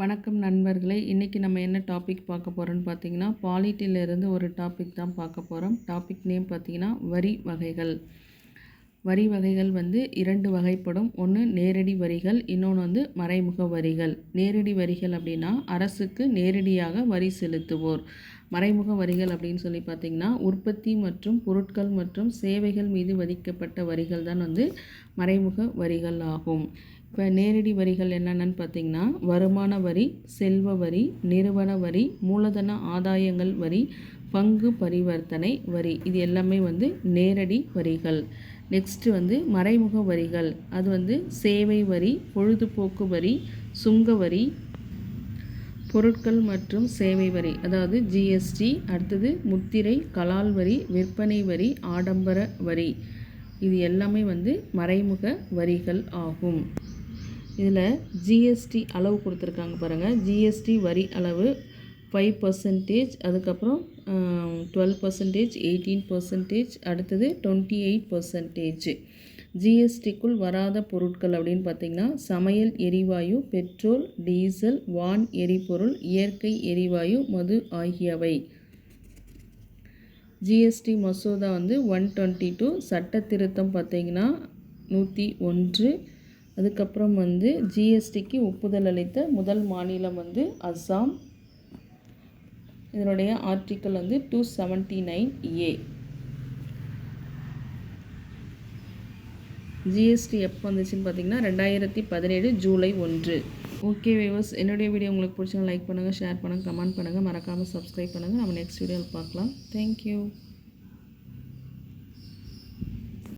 வணக்கம் நண்பர்களே. இன்றைக்கி நம்ம என்ன டாபிக் பார்க்க போகிறோன்னு பார்த்தீங்கன்னா பாலிட்டியிலிருந்து ஒரு டாபிக் தான் பார்க்க போகிறோம் டாபிக் நேம் பார்த்தீங்கன்னா வரி வகைகள். வரி வகைகள் வந்து இரண்டு வகைப்படும். ஒன்று நேரடி வரிகள் இன்னொன்று வந்து மறைமுக வரிகள். நேரடி வரிகள் அப்படின்னா அரசுக்கு நேரடியாக வரி செலுத்துவோர். மறைமுக வரிகள் அப்படின்னு சொல்லி பார்த்திங்கன்னா உற்பத்தி மற்றும் பொருட்கள் மற்றும் சேவைகள் மீது வதிக்கப்பட்ட வரிகள் தான் வந்து மறைமுக வரிகள் ஆகும். இப்போ நேரடி வரிகள் என்னென்னு பார்த்தீங்கன்னா வருமான வரி செல்வ வரி நிறுவன வரி மூலதன ஆதாயங்கள் வரி பங்கு பரிவர்த்தனை வரி. இது எல்லாமே வந்து நேரடி வரிகள். நெக்ஸ்ட்டு வந்து மறைமுக வரிகள். அது வந்து சேவை வரி பொழுதுபோக்கு வரி சுங்க வரி பொருட்கள் மற்றும் சேவை வரி. அதாவது ஜிஎஸ்டி அடுத்தது முத்திரை கலால் வரி விற்பனை வரி ஆடம்பர வரி. இது எல்லாமே வந்து மறைமுக வரிகள் ஆகும். இதில் ஜிஎஸ்டி அளவு கொடுத்துருக்காங்க பாருங்கள் ஜிஎஸ்டி வரி அளவு ஃபைவ் பர்சன்டேஜ் அதுக்கப்புறம் டுவெல் பர்சன்டேஜ் எயிட்டீன் பர்சன்டேஜ் அடுத்தது டுவெண்ட்டி எயிட் பர்சன்டேஜ் ஜிஎஸ்டிக்குள் வராத பொருட்கள் அப்படின்னு பார்த்திங்கன்னா சமையல் எரிவாயு பெட்ரோல் டீசல் வான் எரிபொருள் இயற்கை எரிவாயு மது ஆகியவை. ஜிஎஸ்டி மசோதா வந்து ஒன் டுவெண்ட்டி டூ சட்ட திருத்தம் பார்த்திங்கன்னா நூற்றி ஒன்று. அதுக்கப்புறம் வந்து ஜிஎஸ்டிக்கு ஒப்புதல் அளித்த முதல் மாநிலம் வந்து அஸ்ஸாம் இதனுடைய ஆர்டிக்கல் வந்து two seventy nine A GST எப்போ வந்துச்சுன்னு பார்த்தீங்கன்னா ரெண்டாயிரத்தி பதினேழு ஜூலை ஒன்று. ஓகே விவர்ஸ் என்னுடைய வீடியோ உங்களுக்கு பிடிச்சா லைக் பண்ணுங்கள் ஷேர் பண்ணுங்கள் கமெண்ட் பண்ணுங்கள் மறக்காமல் சப்ஸ்கிரைப் பண்ணுங்கள் நம்ம நெக்ஸ்ட் வீடியோவில் பார்க்கலாம். தேங்க்யூ